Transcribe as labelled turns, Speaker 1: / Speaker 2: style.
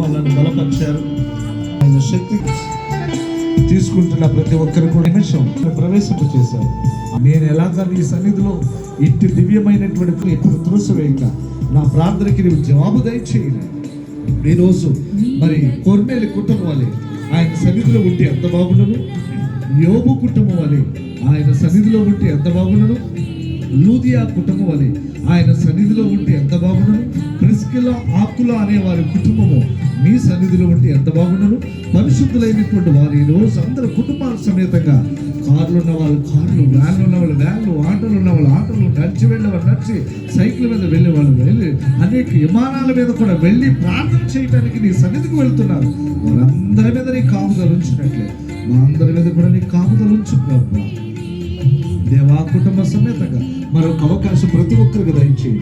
Speaker 1: కుటుంబాలను బలపరిచారు. ఆయన శక్తి తీసుకుంటున్న ప్రతి ఒక్కరు కూడా నిమిషం ప్రవేశింప చేశారు. నేను ఎలాగా నీ సన్నిధిలో ఇట్టి దివ్యమైనటువంటి ఇప్పుడు త్రోసివేయక నా ప్రార్థనకి నువ్వు జవాబు దయచేయను ఈరోజు మరి కొర్మేలు కుటుంబం వాళ్ళే ఆయన సన్నిధిలో ఉంటే ఎంత బాగుండను? యోగు కుటుంబం వాళ్ళే ఆయన సన్నిధిలో ఉంటే ఎంత బాగుండను? లూదియా కుటుంబం వాళ్ళే ఆయన సన్నిధిలో ఉంటే ఎంత బాగుండను? క్రిస్కిల ఆకుల అనే వారి కుటుంబము మీ సన్నిధిలో ఉంటే ఎంత బాగుండను? పరిశుద్ధులైనటువంటి వారు ఈరోజు అందరు కుటుంబాల సమేతంగా కార్లు ఉన్న వాళ్ళు కార్లు వ్యాన్లు ఉన్న వాళ్ళు వ్యాన్లు ఆటోలు ఉన్న వాళ్ళు ఆటోలు నడిచి వెళ్ళే వాళ్ళు నడిచి సైకిల్ మీద వెళ్ళే వాళ్ళు వెళ్ళి అనేక విమానాల మీద కూడా వెళ్ళి ప్రార్థన చేయడానికి నీ సన్నిధికి వెళ్తున్నారు. వారందరి మీద నీ కాపుదలు ఉంచినట్లే. మా అందరి మీద కూడా నీ కాపుదలు ఉంచు ప్రభు. దేవా కుటుంబ సమేతంగా మరొక అవకాశం ప్రతి ఒక్కరికి దయచేయి.